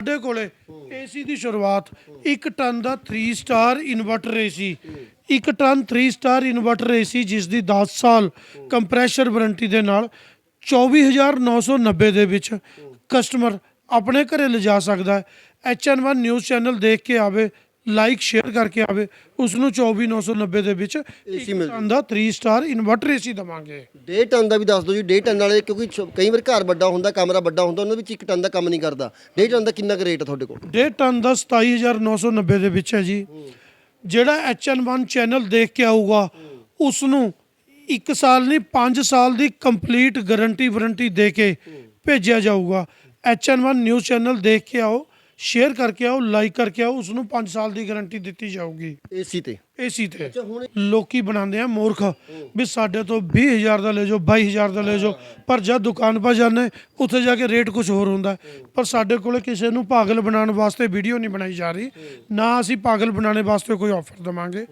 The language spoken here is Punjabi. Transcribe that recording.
ਸਾਡੇ ਕੋਲੇ ਏਸੀ ਦੀ ਸ਼ੁਰੂਆਤ 1 ਟਨ ਦਾ 3 star inverter AC 1 ton 3 star inverter AC ਜਿਸ ਦੀ 10 ਸਾਲ ਕੰਪਰੈਸ਼ਰ ਵਾਰੰਟੀ ਦੇ ਨਾਲ 24990 ਦੇ ਵਿੱਚ ਕਸਟਮਰ ਆਪਣੇ ਘਰੇ ਲਿਜਾ ਸਕਦਾ ਹੈ। ਐਚਐਨ1 ਨਿਊਜ਼ ਚੈਨਲ ਦੇਖ ਕੇ ਆਵੇ ਲਾਈਕ ਸ਼ੇਅਰ ਕਰਕੇ ਆਵੇ ਉਸ ਨੂੰ 24990 ਦੇ ਵਿੱਚ AC ਮਿਲ ਟਨ ਦਾ 3 ਸਟਾਰ ਇਨਵਰਟਰ ਏਸੀ ਦਵਾਂਗੇ। ਡੇਢ ਟਨ ਦਾ ਵੀ ਦੱਸ ਦਿਓ ਜੀ ਡੇਢ ਟਨ ਵਾਲੇ ਕਿਉਂਕਿ ਛ- ਕਈ ਵਾਰ ਘਰ ਵੱਡਾ ਹੁੰਦਾ ਕਮਰਾ ਵੱਡਾ ਹੁੰਦਾ ਉਹਨਾਂ ਵਿੱਚ ਇੱਕ ਟਨ ਦਾ ਕੰਮ ਨਹੀਂ ਕਰਦਾ। ਡੇਢ ਟਨ ਦਾ ਕਿੰਨਾ ਕੁ ਰੇਟ ਆ ਤੁਹਾਡੇ ਕੋਲ? ਡੇਢ ਟਨ ਦਾ 27990 ਦੇ ਵਿੱਚ ਹੈ ਜੀ। ਜਿਹੜਾ ਐਚਐਨ1 ਚੈਨਲ ਦੇਖ ਕੇ ਆਊਗਾ ਉਸ ਨੂੰ 1 ਸਾਲ ਨਹੀਂ 5 ਸਾਲ ਦੀ ਕੰਪਲੀਟ ਗਾਰੰਟੀ ਵਾਰੰਟੀ ਦੇ ਕੇ ਭੇਜਿਆ ਜਾਊਗਾ। ਐਚਐਨ1 ਨਿਊਜ਼ ਚੈਨਲ ਦੇਖ ਕੇ ਆਓ। ਸ਼ੇਅਰ ਕਰਕੇ ਆਓ ਲਾਈਕ ਕਰਕੇ ਆਓ ਉਸ ਨੂੰ 5 ਸਾਲ ਦੀ ਗਾਰੰਟੀ ਦਿੱਤੀ ਜਾਊਗੀ। ਏਸੀ ਤੇ। ਏਸੀ ਤੇ। ਅੱਛਾ ਹੁਣ ਲੋਕੀ ਬਣਾਉਂਦੇ ਆ ਮੂਰਖ। ਵੀ ਸਾਡੇ ਤੋਂ 20000 ਦਾ ਲੈ ਜਾਓ 22000 ਦਾ ਲੈ ਜਾਓ ਪਰ ਜਦ ਦੁਕਾਨ 'ਪਾ ਜਾਂਦੇ ਉੱਥੇ ਜਾ ਕੇ ਰੇਟ ਕੁਝ ਹੋਰ ਹੁੰਦਾ। ਪਰ ਸਾਡੇ ਕੋਲੇ ਕਿਸੇ ਨੂੰ ਪਾਗਲ ਬਣਾਉਣ ਵਾਸਤੇ ਵੀਡੀਓ ਨਹੀਂ ਬਣਾਈ ਜਾ ਰਹੀ। ਨਾ ਅਸੀਂ ਪਾਗਲ ਬਣਾਉਣੇ ਵਾਸਤੇ ਕੋਈ ਆਫਰ ਦਵਾਂਗੇ।